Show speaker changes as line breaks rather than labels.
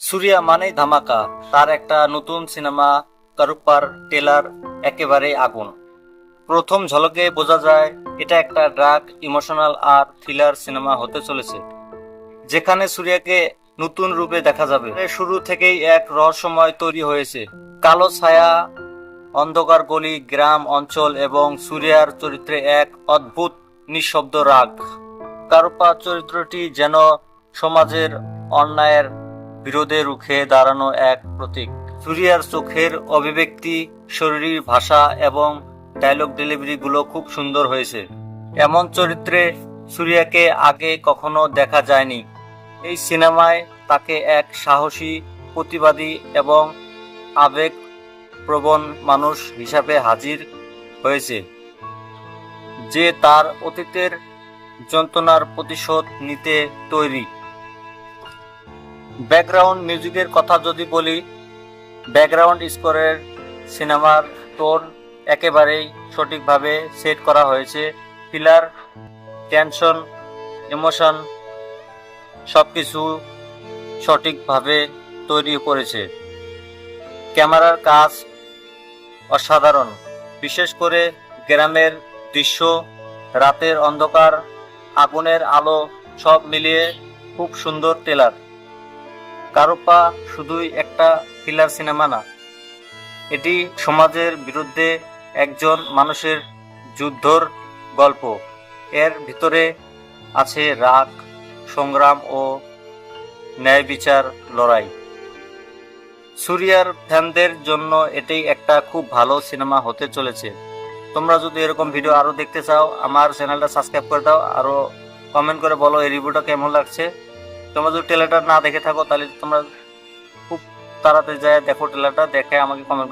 সুরিয়া মানেই ধামাকা। তার একটা নতুন সিনেমা কারুপার টেলার, একেবারেই আগুন। প্রথম ঝলকে বোঝা যায়, এটা একটা ড্রাগ, ইমোশনাল আর থ্রিলার সিনেমা হতে চলেছে। যেখানে সুরিয়াকে নতুন রূপে দেখা যাবে। শুরু থেকেই এক রহস্যময় তৈরি হয়েছে। কালো ছায়া, অন্ধকার গলি, গ্রাম, অঞ্চল এবং সুরিয়ার চরিত্রে এক অদ্ভুত নিঃশব্দ রাগ। কারুপা চরিত্রটি যেন সমাজের অন্যায়ের বিরোধে রুখে দাঁড়ানো এক প্রতীক। সুরিয়ার চোখের অভিব্যক্তি, শরীরী, ভাষা এবং ডায়লগ ডেলিভারিগুলো খুব সুন্দর হয়েছে। এমন চরিত্রে সুরিয়াকে আগে কখনো দেখা যায়নি। এই সিনেমায় তাকে এক সাহসী, প্রতিবাদী এবং আবেগ প্রবণ মানুষ হিসাবে হাজির হয়েছে, যে তার অতীতের যন্ত্রণার প্রতিশোধ নিতে তৈরি। ব্যাকগ্রাউন্ড মিউজিকের কথা যদি বলি, ব্যাকগ্রাউন্ড স্কোরের সিনেমার টোন একেবারেই সঠিকভাবে সেট করা হয়েছে। ফিলার, টেনশন, ইমোশন সব কিছু সঠিকভাবে তৈরি করেছে। ক্যামেরার কাজ অসাধারণ। বিশেষ করে গ্রামের দৃশ্য, রাতের অন্ধকার, আগুনের আলো সব মিলিয়ে খুব সুন্দর টেলার। কারোপা শুধুই একটা থ্রিলার সিনেমা না। এটি সমাজের বিরুদ্ধে একজন মানুষের যুদ্ধর গল্প। এর ভিতরে আছে রাগ, সংগ্রাম ও ন্যায় বিচার লড়াই। সুরিয়ার ফ্যানদের জন্য এটি একটা খুব ভালো সিনেমা হতে চলেছে। তোমরা যদি এরকম ভিডিও আরও দেখতে চাও, আমার চ্যানেলটা সাবস্ক্রাইব করে দাও আরও কমেন্ট করে বলো এই রিভিউটা কেমন লাগছে। তোমরা যদি ট্রেলারটা না দেখে থাকো, তাহলে তোমরা খুব তাড়াতাড়ি যায় দেখো ট্রেলারটা দেখে আমাকে কমেন্ট